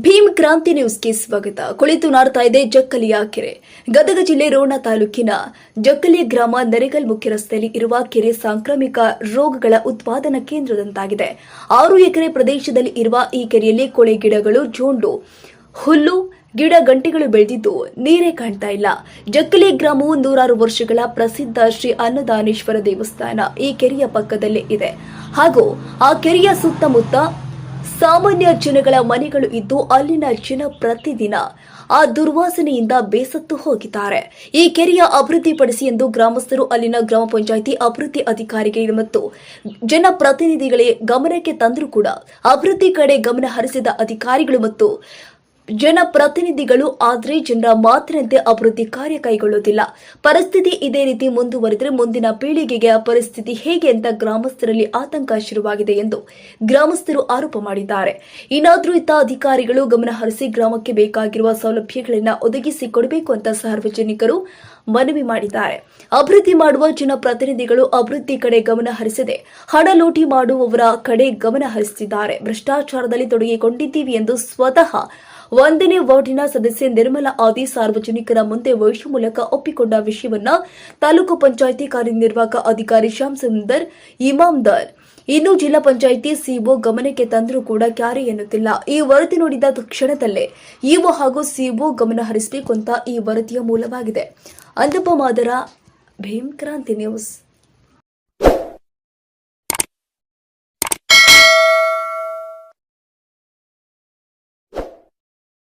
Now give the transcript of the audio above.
ಭೀಮ್ ಕ್ರಾಂತಿ ನ್ಯೂಸ್ಗೆ ಸ್ವಾಗತ. ಕುಳಿತು ನಾಡ್ತಾ ಇದೆ ಜಕ್ಕಲಿಯ ಕೆರೆ. ಗದಗ ಜಿಲ್ಲೆ ರೋಣ ತಾಲೂಕಿನ ಜಕ್ಕಲಿ ಗ್ರಾಮ ನರೇಗಲ್ ಮುಖ್ಯ ರಸ್ತೆಯಲ್ಲಿ ಇರುವ ಕೆರೆ ಸಾಂಕ್ರಾಮಿಕ ರೋಗಗಳ ಉತ್ಪಾದನಾ ಕೇಂದ್ರದಂತಾಗಿದೆ. ಆರು ಎಕರೆ ಪ್ರದೇಶದಲ್ಲಿ ಇರುವ ಈ ಕೆರೆಯಲ್ಲಿ ಕೊಳೆ ಗಿಡಗಳು, ಜೋಂಡು, ಹುಲ್ಲು, ಗಿಡ ಗಂಟೆಗಳು ಬೆಳೆದಿದ್ದು ನೀರೇ ಕಾಣ್ತಾ ಇಲ್ಲ. ಜಕ್ಕಲಿ ಗ್ರಾಮವು ನೂರಾರು ವರ್ಷಗಳ ಪ್ರಸಿದ್ಧ ಶ್ರೀ ಅನ್ನದಾನೇಶ್ವರ ದೇವಸ್ಥಾನ ಈ ಕೆರೆಯ ಪಕ್ಕದಲ್ಲೇ ಇದೆ. ಹಾಗೂ ಆ ಕೆರೆಯ ಸುತ್ತಮುತ್ತ ಸಾಮಾನ್ಯ ಜನಗಳ ಮನೆಗಳು ಇದ್ದು ಅಲ್ಲಿನ ಜನ ಪ್ರತಿದಿನ ಆ ದುರ್ವಾಸನೆಯಿಂದ ಬೇಸತ್ತು ಹೋಗಿದ್ದಾರೆ. ಈ ಕೆರೆಯ ಅಭಿವೃದ್ಧಿಪಡಿಸಿ ಎಂದು ಗ್ರಾಮಸ್ಥರು ಅಲ್ಲಿನ ಗ್ರಾಮ ಪಂಚಾಯಿತಿ ಅಭಿವೃದ್ಧಿ ಅಧಿಕಾರಿಗೆ ಮತ್ತು ಜನಪ್ರತಿನಿಧಿಗಳೇ ಗಮನಕ್ಕೆ ತಂದರೂ ಕೂಡ ಅಭಿವೃದ್ಧಿ ಕಡೆ ಗಮನ ಹರಿಸಿದ ಅಧಿಕಾರಿಗಳು ಮತ್ತು ಜನಪ್ರತಿನಿಧಿಗಳು ಆದರೆ ಜನರ ಮಾತಿನಂತೆ ಅಭಿವೃದ್ಧಿ ಕಾರ್ಯ ಕೈಗೊಳ್ಳುತ್ತಿಲ್ಲ ಪರಿಸ್ಥಿತಿ ಇದೇ ರೀತಿ ಮುಂದುವರೆದರೆ ಮುಂದಿನ ಪೀಳಿಗೆಗೆ ಆ ಪರಿಸ್ಥಿತಿ ಹೇಗೆ ಅಂತ ಗ್ರಾಮಸ್ಥರಲ್ಲಿ ಆತಂಕ ಶುರುವಾಗಿದೆ ಎಂದು ಗ್ರಾಮಸ್ಥರು ಆರೋಪ ಮಾಡಿದ್ದಾರೆ. ಇನ್ನಾದರೂ ಇತ್ತ ಅಧಿಕಾರಿಗಳು ಗಮನ ಹರಿಸಿ ಗ್ರಾಮಕ್ಕೆ ಬೇಕಾಗಿರುವ ಸೌಲಭ್ಯಗಳನ್ನು ಒದಗಿಸಿಕೊಡಬೇಕು ಅಂತ ಸಾರ್ವಜನಿಕರು ಮನವಿ ಮಾಡಿದ್ದಾರೆ. ಅಭಿವೃದ್ಧಿ ಮಾಡುವ ಜನಪ್ರತಿನಿಧಿಗಳು ಅಭಿವೃದ್ಧಿ ಕಡೆ ಗಮನ ಹರಿಸದೆ ಹಣ ಲೂಟಿ ಮಾಡುವವರ ಕಡೆ ಗಮನ ಹರಿಸುತ್ತಿದ್ದಾರೆ ಭ್ರಷ್ಟಾಚಾರದಲ್ಲಿ ತೊಡಗಿಕೊಂಡಿದ್ದೀವಿ ಎಂದು ಸ್ವತಃ ಒಂದನೇ ವಾರ್ಡಿನ ಸದಸ್ಯೆ ನಿರ್ಮಲಾ ಆದಿ ಸಾರ್ವಜನಿಕರ ಮುಂದೆ ವೈಶ್ಯ ಮೂಲಕ ಒಪ್ಪಿಕೊಂಡ ವಿಷಯವನ್ನ ತಾಲೂಕು ಪಂಚಾಯಿತಿ ಕಾರ್ಯನಿರ್ವಾಹಕ ಅಧಿಕಾರಿ ಶ್ಯಾಮ್ ಸುಂದರ್ ಇಮಾಮ್ದಾರ್ ಇನ್ನು ಜಿಲ್ಲಾ ಪಂಚಾಯಿತಿ ಸಿಒ ಗಮನಕ್ಕೆ ತಂದರೂ ಕೂಡ ಕ್ಯಾರೆ ಎನ್ನುತ್ತಿಲ್ಲ. ಈ ವರದಿ ನೋಡಿದ ತಕ್ಷಣದಲ್ಲೇ ಇಒ ಹಾಗೂ ಸಿಒ ಗಮನ ಹರಿಸಬೇಕು ಅಂತ ಈ ವರದಿಯ ಮೂಲವಾಗಿದೆ. ಅಂದಪ್ಪ ಮಾದರ, ಭೀಮ್ ಕ್ರಾಂತಿ ನ್ಯೂಸ್.